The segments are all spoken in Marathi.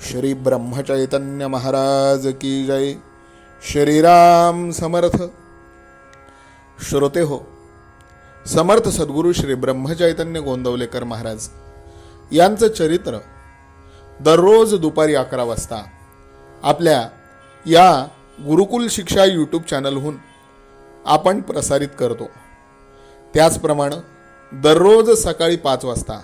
श्री ब्रह्मचैतन्य महाराज की जय। श्रीराम समर्थ। श्रोते हो समर्थ सद्गुरु श्री ब्रह्मचैतन्य गोंदवलेकर महाराज यांचं चरित्र दररोज दुपारी अकरा वाजता आपल्या या गुरुकुल शिक्षा यूट्यूब चॅनलहून आपण प्रसारित करतो. त्याचप्रमाणे दररोज सकाळी पाच वाजता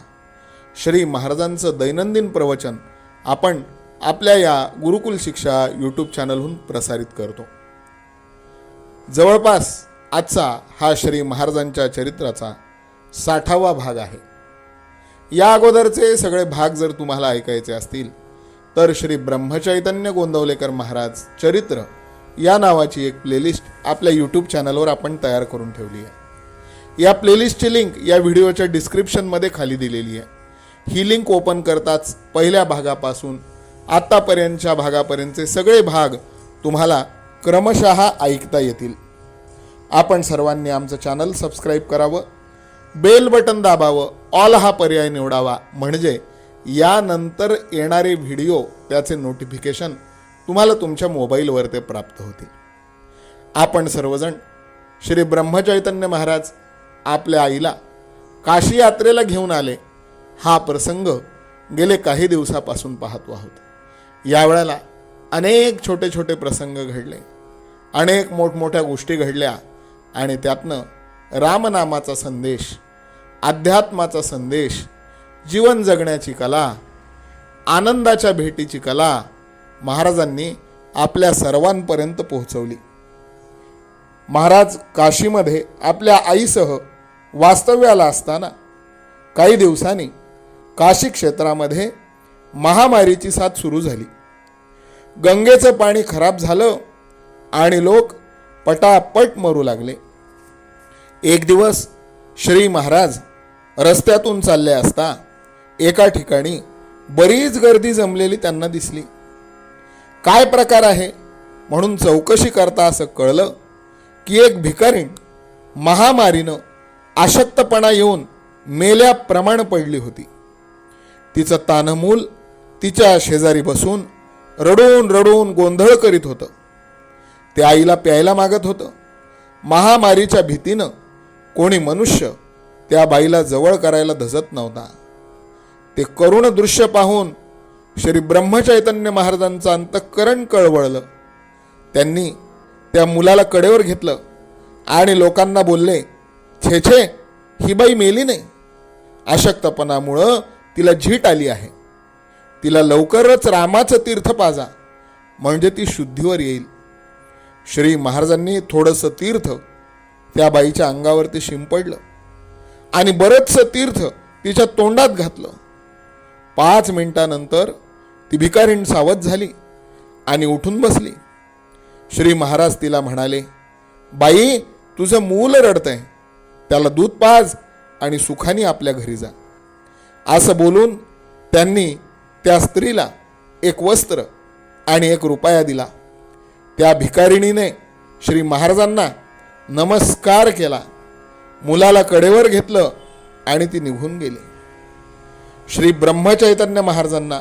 श्री महाराजांचं दैनंदिन प्रवचन आपण आपल्या या गुरुकुल शिक्षा यूट्यूब चॅनलहून प्रसारित करतो. जवळपास आजचा हा श्री महाराजांच्या चरित्राचा साठावा भाग आहे. या अगोदरचे सगळे भाग जर तुम्हाला ऐकायचे असतील तर श्री ब्रह्मचैतन्य गोंदवलेकर महाराज चरित्र या नावाची एक प्लेलिस्ट आपल्या यूट्यूब चॅनलवर आपण तयार करून ठेवली आहे. या प्लेलिस्टची लिंक या व्हिडिओच्या डिस्क्रिप्शनमध्ये खाली दिलेली आहे. ही लिंक ओपन करताच पहिल्या भागापासून आत्तापर्यंतच्या भागापर्यंतचे सगळे भाग तुम्हाला क्रमशः ऐकता येतील. आपण सर्वांनी आमचं चॅनल सबस्क्राईब करावं बेल बटन दाबावं ऑल हा पर्याय निवडावा. म्हणजे यानंतर येणारे व्हिडिओ त्याचे नोटिफिकेशन तुम्हाला तुमच्या मोबाईलवर ते प्राप्त होतील. आपण सर्वजण श्री ब्रह्मचैतन्य महाराज आपल्या आईला काशी यात्रेला घेऊन आले. हा प्रसंग गेले काही दिवसापासून पाहतो आहोत. यावेळेला अनेक छोटे छोटे प्रसंग घडले. अनेक मोठमोठ्या गोष्टी घडल्या आणि त्यातनं रामनामाचा संदेश अध्यात्माचा संदेश जीवन जगण्याची कला आनंदाच्या भेटीची कला महाराजांनी आपल्या सर्वांपर्यंत पोहोचवली. महाराज काशीमध्ये आपल्या आईसह वास्तव्याला असताना काही दिवसांनी काशी क्षेत्रामध्ये महामारीची साथ सुरू झाली. गंगेचं पाणी खराब झालं आणि लोक पटापट मरू लागले. एक दिवस श्री महाराज रस्त्यातून चालले असता एका ठिकाणी बरीच गर्दी जमलेली त्यांना दिसली. काय प्रकार आहे? म्हणून चौकशी करता असं कळलं की एक भिकारीण महामारीनं अशक्तपणा येऊन मेल्याप्रमाणे पडली होती. तिचं तानमूल तिच्या शेजारी बसून रडून रडून गोंधळ करीत होतं. ते आईला प्यायला मागत होतं. महामारीच्या भीतीनं कोणी मनुष्य त्या बाईला जवळ करायला धजत नव्हता. ते करुण दृश्य पाहून श्री ब्रह्मचैतन्य महाराजांचं अंतःकरण कळवळलं. त्यांनी त्या मुलाला कडेवर घेतलं आणि लोकांना बोलले छे छे ही बाई मेली नाही. अशक्तपणामुळं तिला झीट आली आहे. तिला लवकरच रामाचं तीर्थ पाजा. म्हणजे ती शुद्धीवर येईल. श्री महाराजांनी थोडंसं तीर्थ त्या बाईच्या अंगावरती शिंपडलं. आणि बरंचसं तीर्थ तिच्या तोंडात घातलं. पाच मिनिटानंतर ती भिकारीण सावध झाली आणि उठून बसली. श्री महाराज तिला म्हणाले बाई तुझं मूल रडतंय. त्याला दूध पाज आणि सुखाने आपल्या घरी जा. असं बोलून त्यांनी त्या स्त्रीला एक वस्त्र आणि एक रुपया दिला. त्या भिकारिणीने श्री महाराजांना नमस्कार केला. मुलाला कडेवर घेतलं आणि ती निघून गेली. श्री ब्रह्मचैतन्य महाराजांना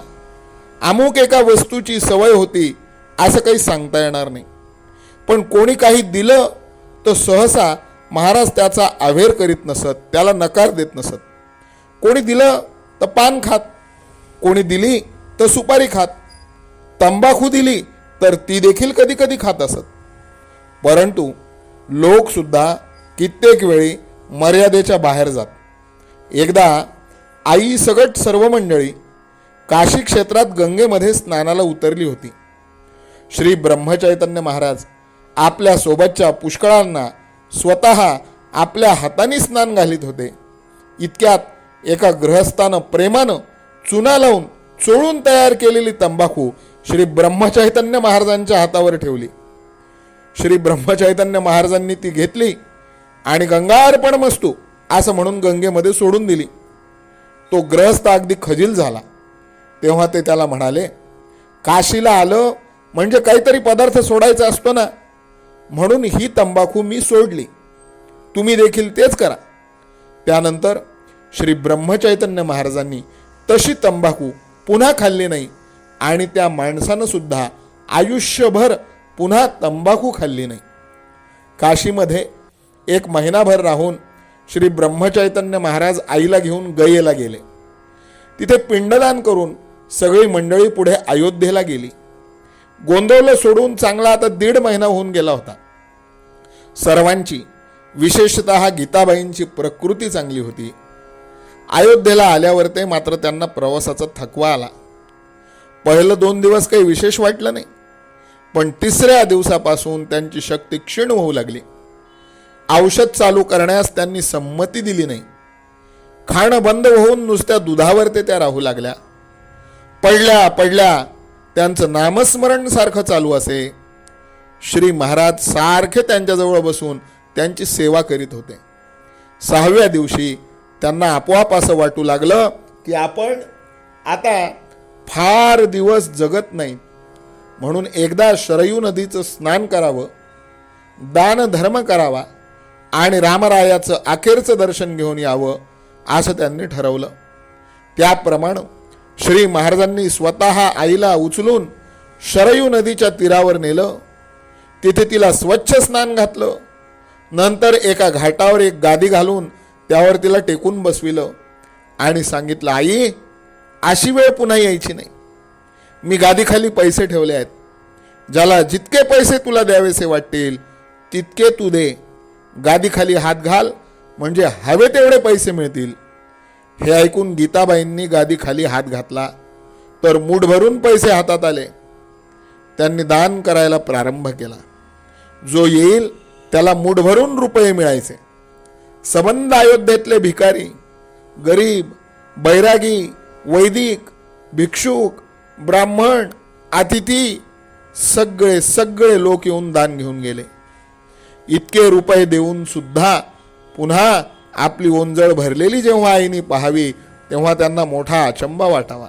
अमुक एका वस्तूची सवय होती असं काही सांगता येणार नाही. पण कोणी काही दिलं तर सहसा महाराज त्याचा अवेर करीत नसत त्याला नकार देत नसत. कोणी दिलं तर पान खात. कोणी दिली तर सुपारी खात. तंबाखू दिली तर ती देखील कधी कधी खात असत. परंतु लोकसुद्धा कित्येक वेळी मर्यादेच्या बाहेर जात. एकदा आई सगट सर्व मंडळी काशी क्षेत्रात गंगेमध्ये स्नानाला उतरली होती. श्री ब्रह्मचैतन्य महाराज आपल्या सोबतच्या पुष्कळांना स्वतः आपल्या हाताने स्नान घालीत होते. इतक्यात एका गृहस्थानं प्रेमानं चुना लावून चोळून तयार केलेली तंबाखू श्री ब्रह्मचैतन्य महाराजांच्या हातावर ठेवली. श्री ब्रह्मचैतन्य महाराजांनी ती घेतली आणि गंगार्पण मस्तू असं म्हणून गंगेमध्ये सोडून दिली. तो ग्रहस्थ अगदी खजील झाला. तेव्हा ते त्याला म्हणाले काशीला आलं म्हणजे काहीतरी पदार्थ सोडायचा असतो ना? म्हणून ही तंबाखू मी सोडली. तुम्ही देखील तेच करा. त्यानंतर श्री ब्रह्मचैतन्य महाराजांनी तशी तंबाखू पुन्हा खाल्ली नाही आणि त्या माणसानं सुद्धा आयुष्यभर पुन्हा तंबाखू खाल्ली नाही. काशीमध्ये एक महिनाभर राहून श्री ब्रह्मचैतन्य महाराज आईला घेऊन गयेला गेले. तिथे पिंडदान करून सगळी मंडळी पुढे अयोध्येला गेली. गोंदवलं सोडून चांगला आता दीड महिना होऊन गेला होता. सर्वांची विशेषत गीताबाईंची प्रकृती चांगली होती. अयोध्येला आल्यावर ते मात्र त्यांना प्रवासाचा थकवा आला. पहिलं दोन दिवस काही विशेष वाटलं नाही. पण तिसऱ्या दिवसापासून त्यांची शक्ती क्षीण होऊ लागली. औषध चालू करण्यास त्यांनी संमती दिली नाही. खाणं बंद होऊन नुसत्या दुधावर ते त्या राहू लागल्या. पडल्या पडल्या त्यांचं नामस्मरण सारखं चालू असे. श्री महाराज सारखे त्यांच्याजवळ बसून त्यांची सेवा करीत होते. सहाव्या दिवशी त्यांना आपोआप असं वाटू लागलं की आपण आता फार दिवस जगत नाही. म्हणून एकदा शरयू नदीचं स्नान करावं दान धर्म करावा आणि रामरायाचं अखेरचं दर्शन घेऊन यावं असं त्यांनी ठरवलं. त्याप्रमाणे श्री महाराजांनी स्वतः आईला उचलून शरयू नदीच्या तीरावर नेलं. तिथे तिला स्वच्छ स्नान घातलं. नंतर एका घाटावर एक गादी घालून त्यावर तिला टेकून बसविलं आणि सांगितलं आई अशी वेळ पुन्हा यायची नाही. मी गादीखाली पैसे ठेवले आहेत. ज्याला जितके पैसे तुला द्यावेसे वाटतील तितके तू दे. गादीखाली हात घाल म्हणजे हवे तेवढे पैसे मिळतील. हे ऐकून गीताबाईंनी गादीखाली हात घातला तर मूठ भरून पैसे हातात आले. त्यांनी दान करायला प्रारंभ केला. जो येईल त्याला मूठ भरून रुपये मिळायचे. सबंध अयोध्येतले भिकारी गरीब बैरागी वैदिक भिक्षुक ब्राह्मण अतिथी सगळे सगळे लोक येऊन दान घेऊन गेले. इतके रुपये देऊन सुद्धा पुन्हा आपली ओंजळ भरलेली जेव्हा आईने पाहावी तेव्हा त्यांना मोठा अचंबा वाटावा.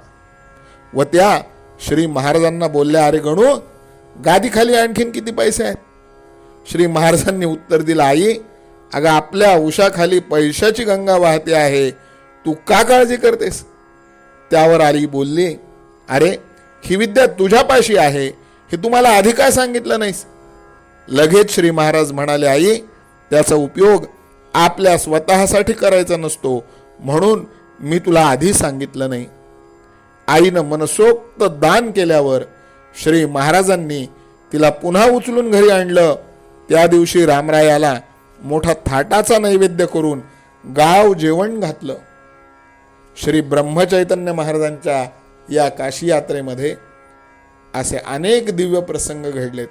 व त्या श्री महाराजांना बोलल्या अरे गणू गादीखाली आणखीन किती पैसे आहेत? श्री महाराजांनी उत्तर दिलं आई अगं आपल्या उशाखाली पैशाची गंगा वाहते आहे. तू का काळजी करतेस? त्यावर आली बोलली अरे ही विद्या तुझ्यापाशी आहे. हे तुम्हाला आधी काय सांगितलं नाहीस? लगेच श्री महाराज म्हणाले आई त्याचा उपयोग आपल्या स्वतःसाठी करायचा नसतो. म्हणून मी तुला आधी सांगितलं नाही. आईनं मनसोक्त दान केल्यावर श्री महाराजांनी तिला पुन्हा उचलून घरी आणलं. त्या दिवशी रामरायाला मोठा थाटाचा नैवेद्य करून गाव जेवण घातलं. श्री ब्रह्मचैतन्य महाराजांच्या या काशी यात्रेमध्ये असे अनेक दिव्य प्रसंग घडलेत.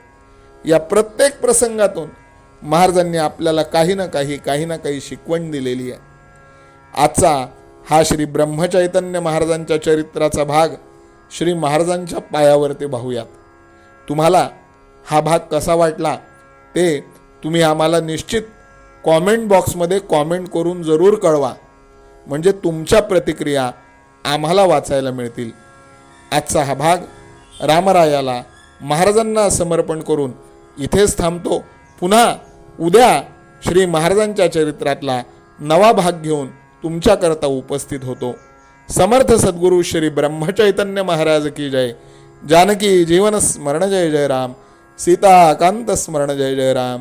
या प्रत्येक प्रसंगातून महाराजांनी आपल्याला काही ना काही काही ना काही शिकवण दिलेली आहे. आजचा हा श्री ब्रह्मचैतन्य महाराजांच्या चरित्राचा भाग श्री महाराजांच्या पायावरती पाहूयात. तुम्हाला हा भाग कसा वाटला ते तुम्ही आम्हाला निश्चित कॉमेंट बॉक्समध्ये कॉमेंट करून जरूर कळवा. म्हणजे तुमच्या प्रतिक्रिया आम्हाला वाचायला मिळतील. आजचा हा भाग रामरायाला महाराजांना समर्पण करून इथेच थांबतो. पुन्हा उद्या श्री महाराजांच्या चरित्रातला नवा भाग घेऊन तुमच्याकरता उपस्थित होतो. समर्थ सद्गुरू श्री ब्रह्मचैतन्य महाराज की जय. जानकी जीवन स्मरण जय जय राम. सीताकांत स्मरण जय जय राम.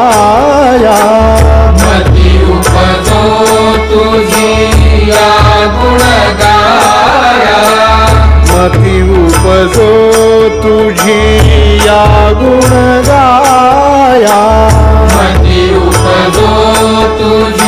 तुझी या गुण गाया मती उपजो